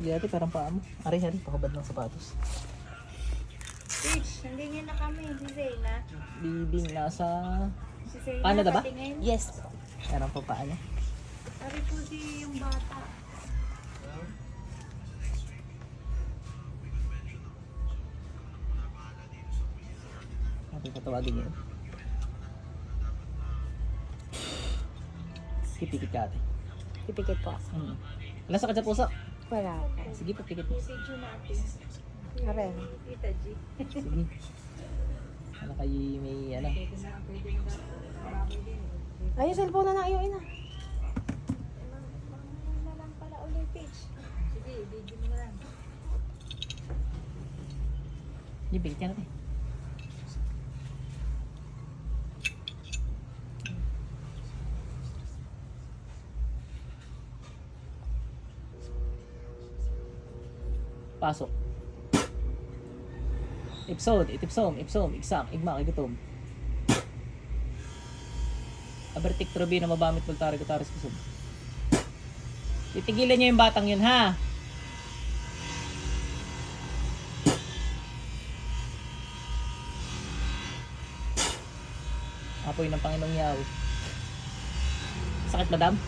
Sige ate, parang paa mo. Ari, ari, pakabad ng sapatos. Bitch, nandun na kami. Si Zayna. Bibing nasa... Si Zayna. Canada ba? patingin. Yes. Meron pa paa niya. Sabi po si yung bata. Ate, patawagin niyo. Kipikit ka ate. Pipikit po. Hmm. Wala sakit sa puso. Wala. Sige, papikit mo. Message natin. Karen. Tita G. Sige. Ano kayo may ano? Ay, yung cellphone na na ina. Ano lang pala ulit. Sige, video mo lang. Hindi, pikit ka natin. Pasok. Ipsod, itipsom, ipsom, iksak, igma, igutom. Abertik trobi na mabamit magtari gutaris kusog. Titigilan niyo yung batang yun ha. Apoy ng Panginoong Yahweh. Sakit madam?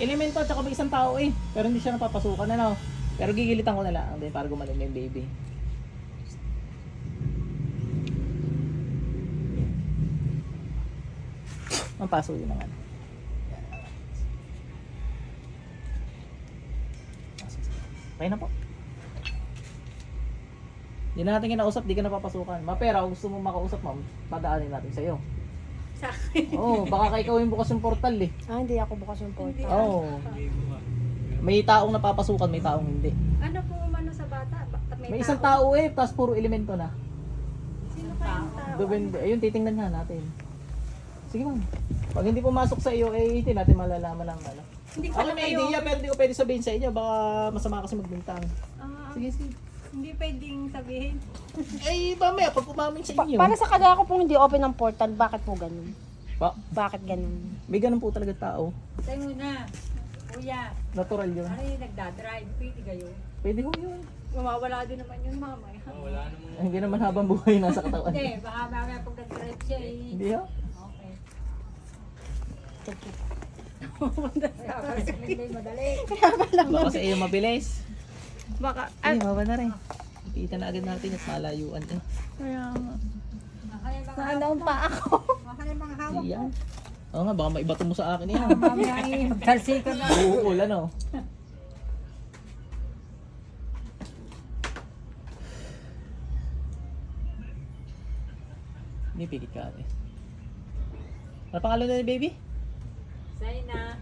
Elemento at saka may isang tao eh. Pero hindi siya napapasukan ano. Pero gigilitan ko na lang din para gumaling na yung baby. Ang paso yun naman. Okay na po. Hindi na natin kinausap, di ka napapasukan. Mapera, kung gusto mo makausap, ma'am, padaanin natin sa'yo. Sa akin. Oo, oh, baka kay ikaw yung bukas yung portal eh. Ah, hindi ako bukas yung portal. Oo. Oh. May taong napapasukan, may taong hindi. Ano po umano sa bata? Bakit may, May isang tao eh, tapos puro elemento na. Sino pa yung tao? Depende, ayun, titingnan na natin. Sige ma'am. Pag hindi pumasok sa iyo, eh, hindi natin malalaman ng ano. Hindi ko Ako may kayo. idea, pero hindi ko pwede sabihin sa inyo. Baka masama kasi magbintang. Ah, Sige, sige. Hindi pwedeng sabihin. Eh, mamaya, pag umamin sa Pa- inyo. para sa kada ako pong hindi open ng portal, bakit po ganun? Pa, Bakit ganun? may ganun po talaga tao. Tayo muna. Kuya, Natural yun. ano yung nagdadrive? Pwede kayo. Pwede ko yun. Mawawala din naman yun mamaya. Hindi naman habang buhay nasa katawan. Hindi, baka mamaya pag nag-drive siya eh. Hindi ha? Okay. Thank you. Kaya hindi madali. Baka sa iyo mabilis. Baka, Ay, maba na rin. Kita na agad natin at malayuan eh. kaya nga. Yung Naandaon pa ako. Baka yung mga hawak. Iyan. Oo nga, baka maibato mo sa akin yan. Mamaya eh, na. Uukol ano. Hindi, pikit ka ate. Ano pangalan na ni baby? Zaina.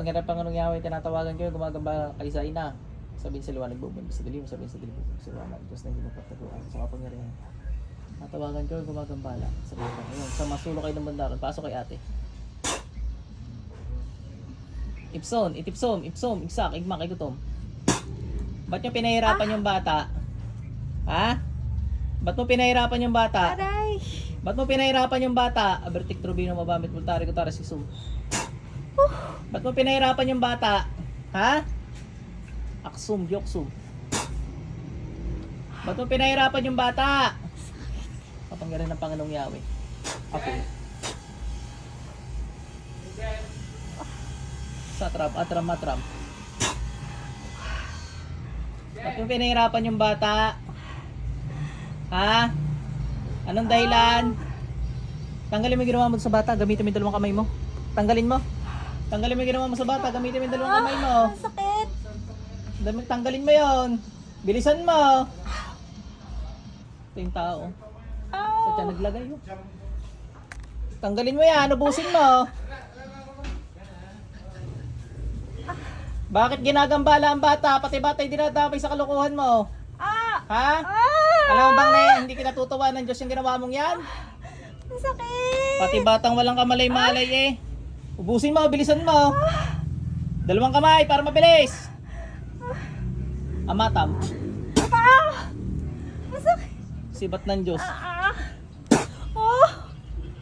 Hirap Panginoong Yahweh, tinatawagan kayo, gumagamba kay Zaina. Sabihin sa liwanag bubun, sa dilim, sabihin sa dilim bubun, sa liwanag. Diyos na hindi magpataguan sa kapangyarihan. Natawagan kayo, gumagambala. Sabihin ko ngayon, sa masulo kayo ng bandaran, pasok kay ate. Ipson, itipsom, ipsom, iksak, igmak, igutom. Ba't nyo pinahirapan yung bata? Ha? Ba't mo pinahirapan yung bata? Aray! Ba't mo pinahirapan yung bata? Abertik Trubino, mabamit, multari, gutaris, isum. Ba't mo pinahirapan yung bata? Ha? Aksum, yoksum. Ba't mo pinahirapan yung bata? Kapanggalan ng Panginoong Yahweh. Ako. Satram, atram, matram. Ba't mo pinahirapan yung bata? Ha? Anong dahilan? Tanggalin mo yung ginawa mo sa bata, gamitin mo yung dalawang kamay mo. Tanggalin mo. Tanggalin mo yung ginawa mo sa bata, gamitin mo yung dalawang kamay mo. Sakit! Dami, tanggalin mo yon. Bilisan mo. Ito yung tao. Sa tiyan naglagay yun. Tanggalin mo yan, ubusin mo. Bakit ginagambala ang bata? Pati bata ay dinadamay sa kalokohan mo. Ah! Ha? Ah! Alam mo bang na hindi kinatutuwa ng Diyos yung ginawa mong yan? Ang sakit! Pati batang walang kamalay-malay eh. Ubusin mo, bilisan mo. Dalawang kamay para mabilis. Amatam, Ah! Ang sakit! sibat ng Diyos. Ah! Oh!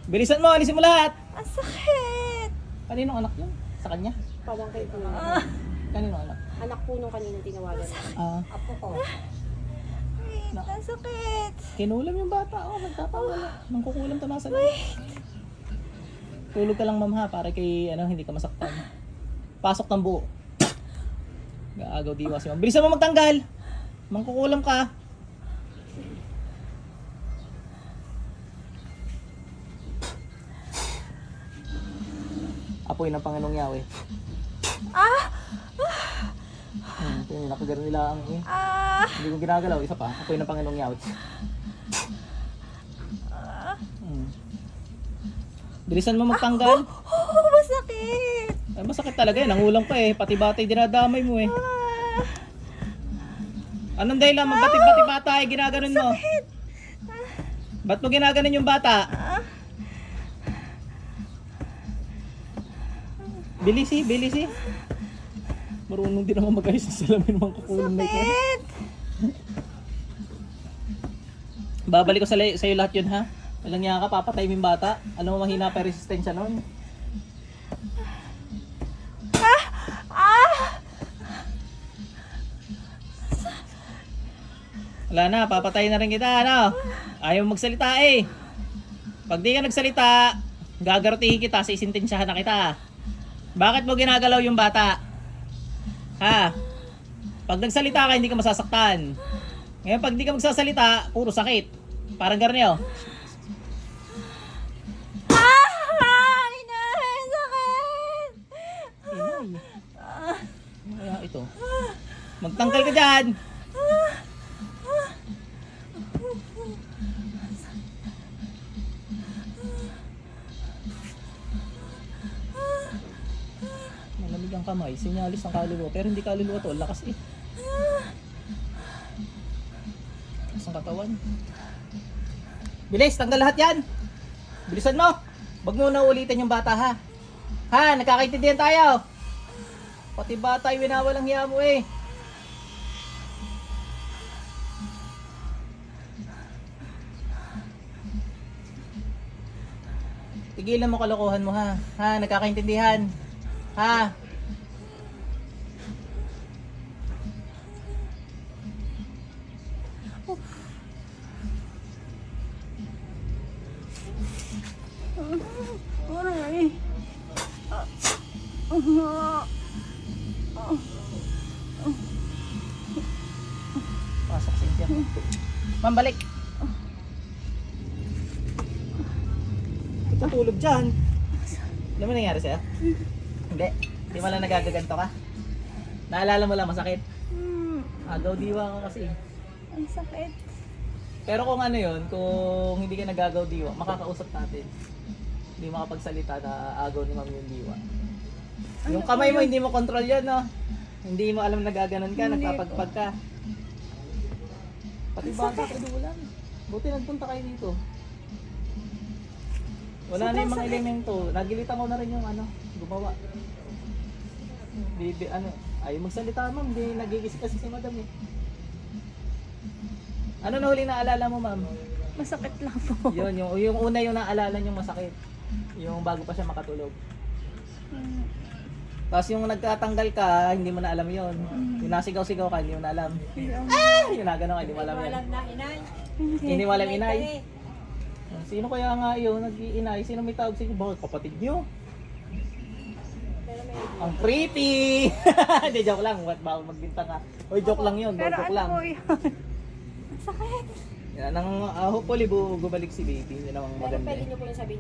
Bilisan mo, alisin mo lahat. Ang sakit! Kaninong anak yun? Sa kanya? Pamangkay ko. Kaninong anak? Anak po nung kanina tinawagan. Ah, Apo ko. Wait, Na- ang sakit. kinulam yung bata. Oh, nagtatawala. Nang kukulam tamasan. Tulog ka lang ma'am ha, para kay ano, hindi ka masaktan. Pasok ng buo. Gaagaw diwa si ma'am. Bilisan mo magtanggal. Mangkukulam ka. Apoy ng Panginoong Yahweh. Ah! Hmm, yung nakagano nila ang eh. Ah! Hindi ko ginagalaw. Isa pa. Apoy ng Panginoong Yahweh. Ah! Hmm. Bilisan mo magtanggal. Oh, masakit. Ay, masakit talaga yan. Nangulang pa eh. Pati batay dinadamay mo eh. Ah! Anong dahilan? Magbati-bati bata eh. Ginaganon mo. Ba't mo ginaganon yung bata? Ah! Bilis eh, bilis eh. Marunong din naman mag-ayos ng salamin mga kukulong na ito. Sakit. Babalik ko sa sa'yo lahat yun ha. Walang niya ka, papatay mo yung bata. Alam mo mahina pa yung resistensya nun. Ah! Ah! Wala na, papatay na rin kita, ano? Ayaw magsalita eh. Pag di ka nagsalita, gagarutihin kita, sisintensyahan na kita. Bakit mo ginagalaw yung bata? Ha? Pag nagsalita ka, hindi ka masasaktan. Ngayon, pag di ka magsasalita, puro sakit. Parang ganyan oh. Ito. Magtanggal ka dyan. Malamig ang kamay, sinyalis ng kaluluwa. Pero hindi kaluluwa to, lakas eh. Lakas ang katawan. Bilis, tanggal lahat yan. Bilisan mo. Wag mo na ulitin yung bata ha. Ha, nakakaintindihan tayo. Pati bata ay winawalang hiya mo eh. Tigilan mo kalokohan mo ha. Ha, nakakaintindihan. Ha. Aray. Pasok sa impyerno. Ma'am, balik. Ito tulog dyan. Ano mo nangyari sa'yo? Hindi. Hindi mo lang nagagaganto ka. Naalala mo lang masakit. Hmm, Agaw diwa ka kasi. ang sakit. Pero kung ano yun, kung hindi ka nagagaw diwa, makakausap natin. Hindi makapagsalita na agaw ni ma'am yung diwa. Yung kamay mo, hindi mo control yan, no? Hindi mo alam nagaganon ka, Hindi nagpapagpag ka. Pati bata ka dulan. Buti nagpunta kayo dito. Wala na yung mga elemento. Nagilitan ko na rin yung ano, gumawa. Bibi, ano, ayaw magsalita ma'am, hindi nagigis kasi si madam eh. Ano na huli naalala mo ma'am? Masakit lang po. Yun, yung, yung una yung naalala yung masakit. Yung bago pa siya makatulog. Hmm, Tapos yung nagkatanggal ka, hindi mo na alam yun. Yung nasigaw-sigaw ka, hindi mo na alam. Ah! Yung nagano ka, hindi mo alam yun. Alam na, inay. Hindi mo alam inay. Inay. Sino kaya nga yun, nag-iinay? Sino may tawag sa inyo? Bakit kapatid nyo? Ang pretty! Hindi, joke lang. What ba magbintang ka? Oy, joke lang yun. Pero joke ano lang. po yun? Masakit. Yan, ang uh, hopefully bu- bumalik si baby. Yun ang Pero maganda. pwede eh. niyo po yung sabihin.